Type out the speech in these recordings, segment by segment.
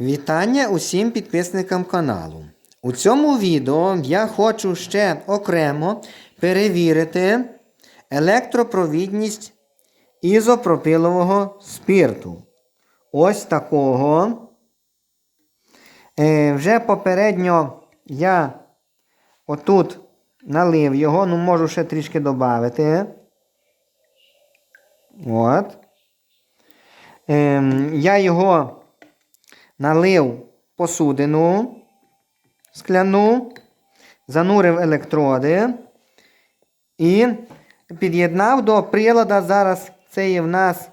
Вітання усім підписникам каналу. У цьому відео я хочу ще окремо перевірити електропровідність ізопропилового спирту. Ось такого. Е, вже попередньо я отут налив його, ну можу ще трішки додати. От. Ем, я його налив посудину скляну, занурив електроди і під'єднав до прилада. Зараз це є в нас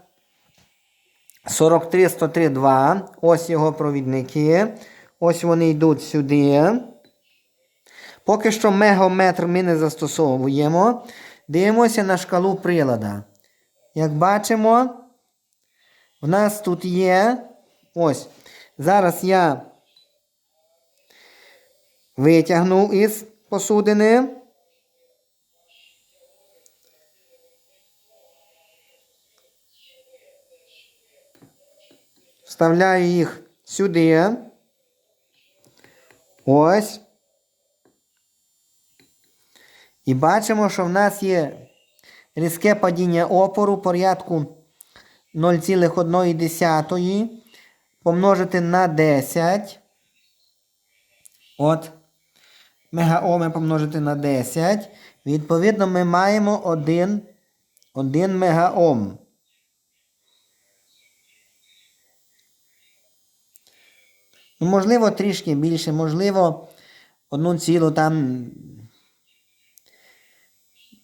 43102. Ось його провідники. Ось вони йдуть сюди. Поки що мегаметр ми не застосовуємо. Дивимося на шкалу прилада. Як бачимо, в нас тут є. Ось. Зараз я витягнув із посудини. Вставляю їх сюди. Ось. І бачимо, що в нас є різке падіння опору порядку 0,1 помножити на 10. От. Мегаоми помножити на 10. Відповідно, ми маємо 1, 1 мегаом. Ну, можливо, трішки більше, можливо, одну цілу там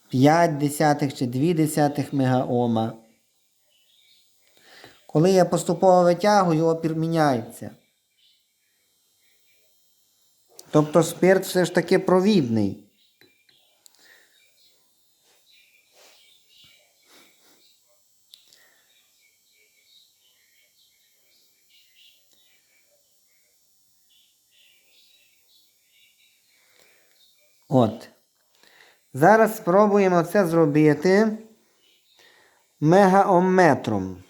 5 десятих чи 2 десятих мегаома. Коли я поступово витягую, опір міняється. Тобто спирт все ж таки провідний. От. Зараз спробуємо це зробити мегаометром.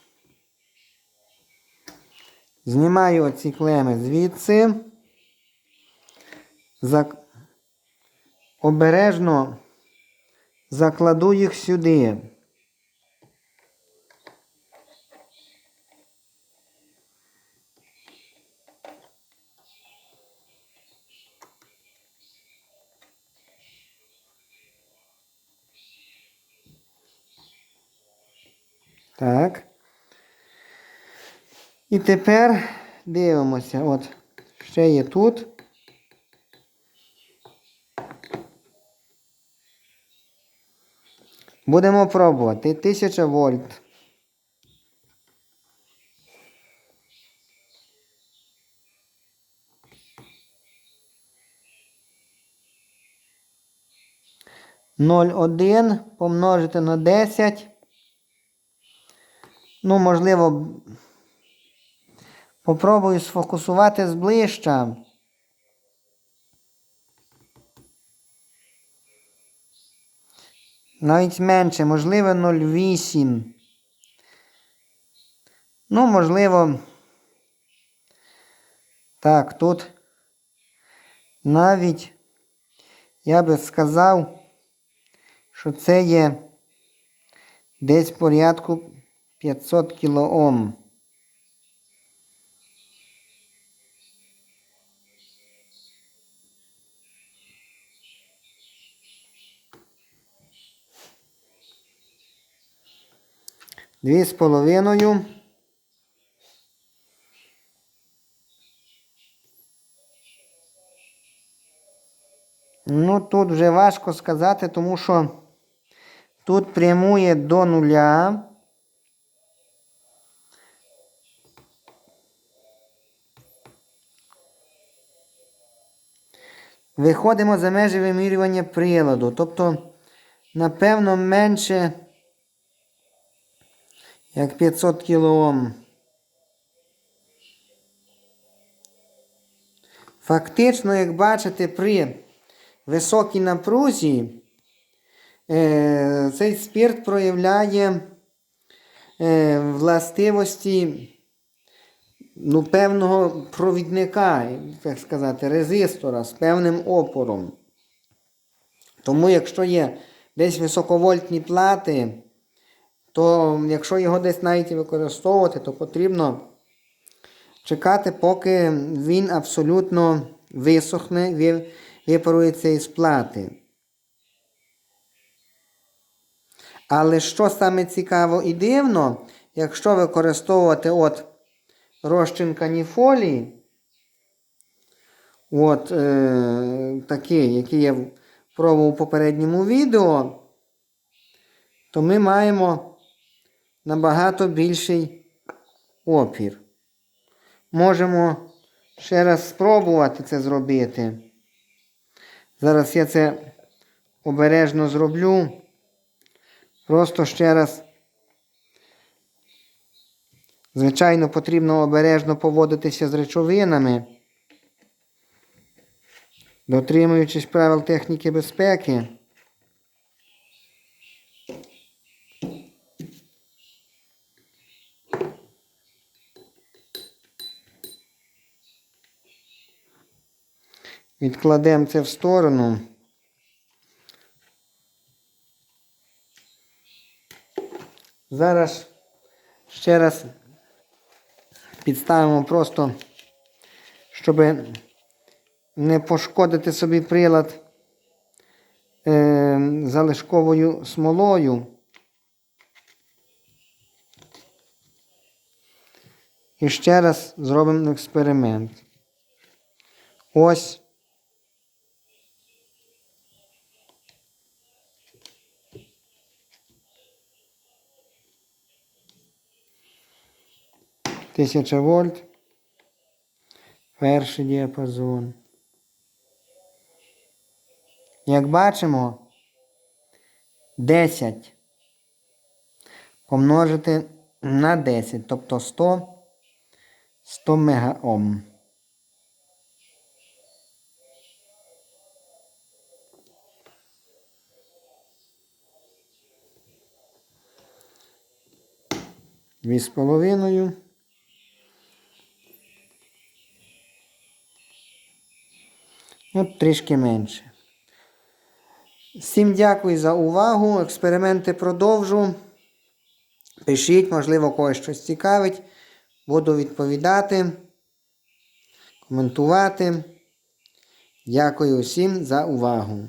Знімаю оці клеми звідси. Зак... Обережно закладу їх сюди. Так. І тепер дивимося. От, ще є тут. Будемо пробувати. 1000 вольт. Ноль один помножити на 10. Ну, можливо, попробую сфокусувати зближча. Навіть менше, можливо, 0,8. Ну, можливо. Так, тут навіть я би сказав, що це є десь порядку 500 кілоом. Дві з половиною. Ну, тут вже важко сказати, тому що тут прямує до нуля. Виходимо за межі вимірювання приладу. Тобто, напевно, менше як 500 кілоом. Фактично, як бачите, при високій напрузі е, цей спирт проявляє е, властивості ну, певного провідника, як сказати, резистора з певним опором. Тому, якщо є десь високовольтні плати, то якщо його десь навіть і використовувати, то потрібно чекати, поки він абсолютно висохне, ви- випарується із плати. Але що саме цікаво і дивно, якщо використовувати от розчин каніфолії, от е, такий, який я пробував у попередньому відео, то ми маємо набагато більший опір. Можемо ще раз спробувати це зробити. Зараз я це обережно зроблю. Просто ще раз. Звичайно, потрібно обережно поводитися з речовинами, дотримуючись правил техніки безпеки. Відкладемо це в сторону. Зараз ще раз підставимо просто, щоб не пошкодити собі прилад е, залишковою смолою. І ще раз зробимо експеримент. Ось. Тисяча вольт. Перший діапазон. Як бачимо, 10 помножити на 10, тобто 100, 100 мегаом. Дві з половиною. От трішки менше. Всім дякую за увагу. Експерименти продовжу. Пишіть, можливо, когось щось цікавить. Буду відповідати, коментувати. Дякую усім за увагу.